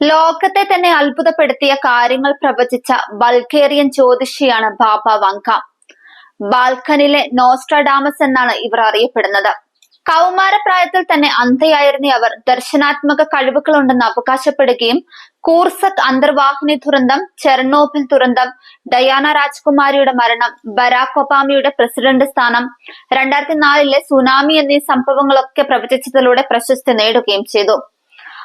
ലോകത്തെ തന്നെ അത്ഭുതപ്പെടുത്തിയ കാര്യങ്ങൾ പ്രവചിച്ച ബൾഗേറിയൻ ജ്യോതിഷിയാണ് ബാബ വങ്ക ബാൽക്കനിലെ നോസ്ട്രഡാമസ് എന്നാണ് ഇവർ അറിയപ്പെടുന്നത്. കൗമാരപ്രായത്തിൽ തന്നെ അന്ധയായിരുന്ന അവർ ദർശനാത്മക കഴിവുകളുണ്ടെന്ന് അവകാശപ്പെടുകയും കൂർസക് അന്തർവാഹിനി ദുരന്തം ചെർണോബിൽ ദുരന്തം ഡയാന രാജ്കുമാരിയുടെ മരണം ബരാക് ഒബാമയുടെ പ്രസിഡന്റ് സ്ഥാനം രണ്ടായിരത്തി നാലിലെ സുനാമി എന്നീ സംഭവങ്ങളൊക്കെ പ്രവചിച്ചതിലൂടെ പ്രശസ്തി നേടുകയും ചെയ്തു.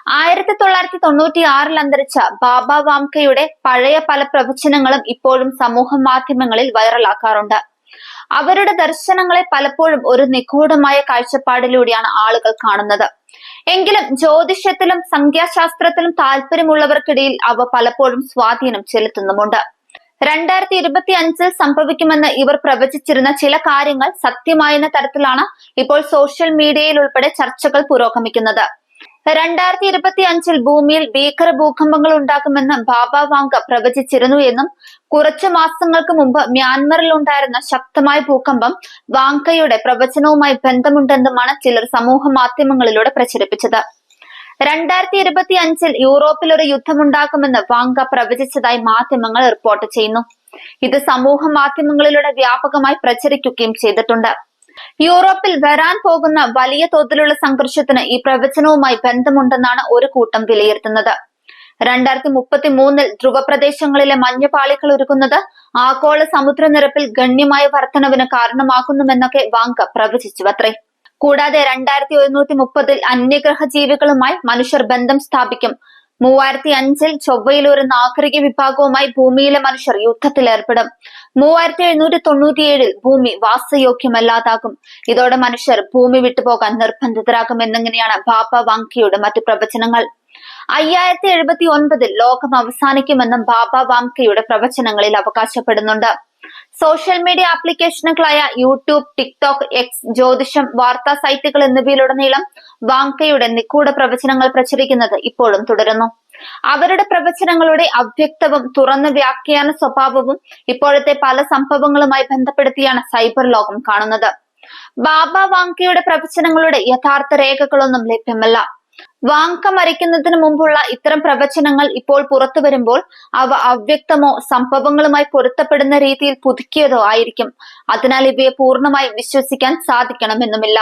ആയിരത്തി തൊള്ളായിരത്തി തൊണ്ണൂറ്റി ആറിൽ അന്തരിച്ച ബാബ വാംകയുടെ പഴയ പല പ്രവചനങ്ങളും ഇപ്പോഴും സമൂഹ മാധ്യമങ്ങളിൽ വൈറലാക്കാറുണ്ട്. അവരുടെ ദർശനങ്ങളെ പലപ്പോഴും ഒരു നിഗൂഢമായ കാഴ്ചപ്പാടിലൂടെയാണ് ആളുകൾ കാണുന്നത്. എങ്കിലും ജ്യോതിഷത്തിലും സംഖ്യാശാസ്ത്രത്തിലും താല്പര്യമുള്ളവർക്കിടയിൽ അവ പലപ്പോഴും സ്വാധീനം ചെലുത്തുന്നുമുണ്ട്. രണ്ടായിരത്തി ഇരുപത്തി അഞ്ചിൽ സംഭവിക്കുമെന്ന് ഇവർ പ്രവചിച്ചിരുന്ന ചില കാര്യങ്ങൾ സത്യമായെന്ന തരത്തിലാണ് ഇപ്പോൾ സോഷ്യൽ മീഡിയയിൽ ഉൾപ്പെടെ ചർച്ചകൾ പുരോഗമിക്കുന്നത്. രണ്ടായിരത്തി ഇരുപത്തി അഞ്ചിൽ ഭൂമിയിൽ ഭീകര ഭൂകമ്പങ്ങൾ ഉണ്ടാകുമെന്ന് ബാബ വാങ്ക പ്രവചിച്ചിരുന്നു എന്നും കുറച്ചു മാസങ്ങൾക്ക് മുമ്പ് മ്യാൻമറിൽ ഉണ്ടായിരുന്ന ശക്തമായ ഭൂകമ്പം വാങ്കയുടെ പ്രവചനവുമായി ബന്ധമുണ്ടെന്നുമാണ് ചിലർ സമൂഹ മാധ്യമങ്ങളിലൂടെ പ്രചരിപ്പിച്ചത്. രണ്ടായിരത്തി ഇരുപത്തി അഞ്ചിൽ യൂറോപ്പിൽ ഒരു യുദ്ധമുണ്ടാകുമെന്ന് വാങ്ക പ്രവചിച്ചതായി മാധ്യമങ്ങൾ റിപ്പോർട്ട് ചെയ്യുന്നു. ഇത് സമൂഹ മാധ്യമങ്ങളിലൂടെ വ്യാപകമായി പ്രചരിക്കുകയും ചെയ്തിട്ടുണ്ട്. യൂറോപ്പിൽ വരാൻ പോകുന്ന വലിയ തോതിലുള്ള സംഘർഷത്തിന് ഈ പ്രവചനവുമായി ബന്ധമുണ്ടെന്നാണ് ഒരു കൂട്ടം വിലയിരുത്തുന്നത്. രണ്ടായിരത്തി മുപ്പത്തി മൂന്നിൽ ധ്രുവപ്രദേശങ്ങളിലെ മഞ്ഞപാളികൾ ഒരുക്കുന്നത് ആഗോള സമുദ്രനിരപ്പിൽ ഗണ്യമായ വർധനവിന് കാരണമാകുന്നുമെന്നൊക്കെ വാങ്ക പ്രവചിച്ചുവത്രേ. കൂടാതെ രണ്ടായിരത്തി ഒരുന്നൂറ്റി മുപ്പതിൽ അന്യഗ്രഹ ജീവികളുമായി മനുഷ്യർ ബന്ധം സ്ഥാപിക്കും. മൂവായിരത്തി അഞ്ചിൽ ചൊവ്വയിൽ ഒരു നാഗരിക വിഭാഗവുമായി ഭൂമിയിലെ മനുഷ്യർ യുദ്ധത്തിൽ ഏർപ്പെടും. മൂവായിരത്തി എഴുന്നൂറ്റി തൊണ്ണൂറ്റിയേഴിൽ ഭൂമി വാസയോഗ്യമല്ലാതാകും. ഇതോടെ മനുഷ്യർ ഭൂമി വിട്ടുപോകാൻ നിർബന്ധിതരാകും എന്നിങ്ങനെയാണ് ബാബ വാങ്കിയുടെ മറ്റു പ്രവചനങ്ങൾ. അയ്യായിരത്തി എഴുപത്തി ഒൻപതിൽ ലോകം അവസാനിക്കുമെന്നും ബാബ വാംകയുടെ പ്രവചനങ്ങളിൽ അവകാശപ്പെടുന്നുണ്ട്. സോഷ്യൽ മീഡിയ ആപ്ലിക്കേഷനുകളായ യൂട്യൂബ് ടിക്ടോക്ക് എക്സ് ജ്യോതിഷം വാർത്താ സൈറ്റുകൾ എന്നിവയിലുടനീളം വാങ്കയുടെ നിഗൂഢ പ്രവചനങ്ങൾ പ്രചരിക്കുന്നത് ഇപ്പോഴും തുടരുന്നു. അവരുടെ പ്രവചനങ്ങളുടെ അവ്യക്തവും തുറന്ന വ്യാഖ്യാന സ്വഭാവവും ഇപ്പോഴത്തെ പല സംഭവങ്ങളുമായി ബന്ധപ്പെടുത്തിയാണ് സൈബർ ലോകം കാണുന്നത്. ബാബ വാങ്കയുടെ പ്രവചനങ്ങളുടെ യഥാർത്ഥ രേഖകളൊന്നും ലഭ്യമല്ല. വാങ്ക മരിക്കുന്നതിന് മുമ്പുള്ള ഇത്തരം പ്രവചനങ്ങൾ ഇപ്പോൾ പുറത്തു വരുമ്പോൾ അവ അവ്യക്തമോ സംഭവങ്ങളുമായി പൊരുത്തപ്പെടുന്ന രീതിയിൽ പുതുക്കിയതോ ആയിരിക്കും. അതിനാൽ ഇവയെ പൂർണമായി വിശ്വസിക്കാൻ സാധിക്കണമെന്നുമില്ല.